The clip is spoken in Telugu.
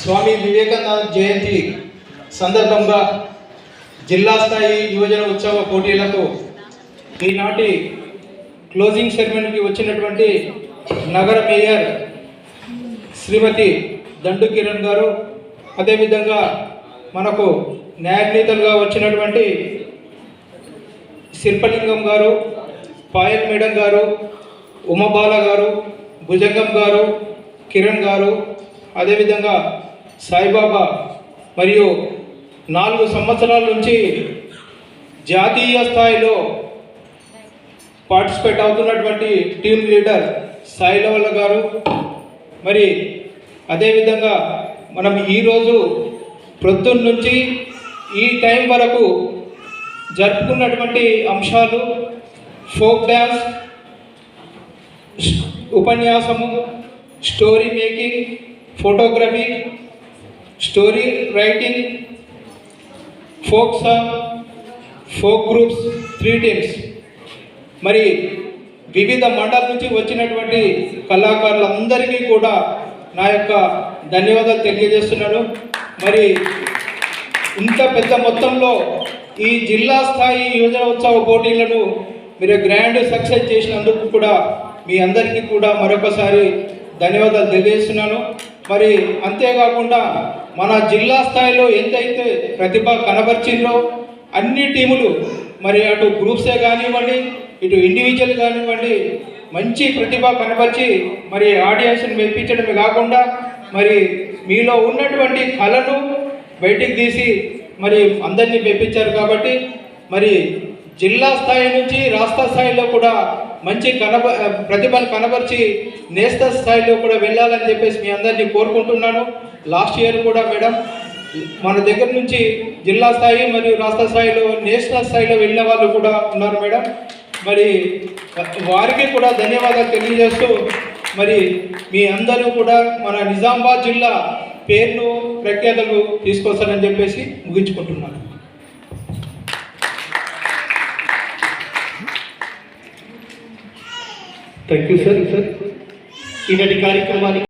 స్వామి వివేకానంద జయంతి సందర్భంగా జిల్లా స్థాయి యువజన ఉత్సవ పోటీలకు ఈనాటి క్లోజింగ్ సెరమనీకి వచ్చినటువంటి నగర మేయర్ శ్రీమతి దండు కిరణ్ గారు అదేవిధంగా మనకు న్యాయనీతలుగా వచ్చినటువంటి శిల్పలింగం గారు పాయల్ మేడం గారు ఉమబాల గారు భుజంగం గారు కిరణ్ గారు అదేవిధంగా సాయిబాబా మరియు నాలుగు సంవత్సరాల నుంచి జాతీయ స్థాయిలో పార్టిసిపేట్ అవుతున్నటువంటి టీం లీడర్ సాయి లవల్ల గారు. మరి అదేవిధంగా మనం ఈరోజు ప్రొద్దున్న నుంచి ఈ టైం వరకు జరుపుకున్నటువంటి అంశాలు folk dance ఉపన్యాసము story making photography story writing folk song folk groups three teams. మరి వివిధ మండల నుంచి వచ్చినటువంటి కళాకారులందరికీ కూడా నా యొక్క ధన్యవాదాలు తెలియజేస్తున్నాను. మరి ఇంత పెద్ద మొత్తంలో ఈ జిల్లా స్థాయి యువజన ఉత్సవ పోటీలను మీరు గ్రాండ్ సక్సెస్ చేసినందుకు కూడా మీ అందరికీ కూడా మరొకసారి ధన్యవాదాలు తెలియజేస్తున్నాను. మరి అంతేకాకుండా మన జిల్లా స్థాయిలో ఎంతైతే ప్రతిభ కనబర్చిందో అన్ని టీములు మరి అటు గ్రూప్సే కానివ్వండి ఇటు ఇండివిజువల్ కానివ్వండి మంచి ప్రతిభ కనబర్చి మరి ఆడియన్స్ని మెప్పించడమే కాకుండా మరి మీలో ఉన్నటువంటి కళను బయటికి తీసి మరి అందరినీ మెప్పించారు కాబట్టి మరి జిల్లా స్థాయి నుంచి రాష్ట్ర స్థాయిలో కూడా మంచి కనబ ప్రతిభను కనబరిచి నేస్త స్థాయిలో కూడా వెళ్ళాలని చెప్పేసి మీ అందరినీ కోరుకుంటున్నాను. లాస్ట్ ఇయర్ కూడా మేడం మన దగ్గర నుంచి జిల్లా స్థాయి మరియు రాష్ట్ర స్థాయిలో నేషనల్ స్థాయిలో వెళ్ళిన వాళ్ళు కూడా ఉన్నారు మేడం. మరి వారికి కూడా ధన్యవాదాలు తెలియజేస్తూ మరి మీ అందరూ కూడా మన నిజామాబాద్ జిల్లా పేర్లు ప్రఖ్యాతలు తీసుకొస్తారని చెప్పేసి ముగించుకుంటున్నాను. थँक्यू सर सर इन्याने कार्यक्रमाने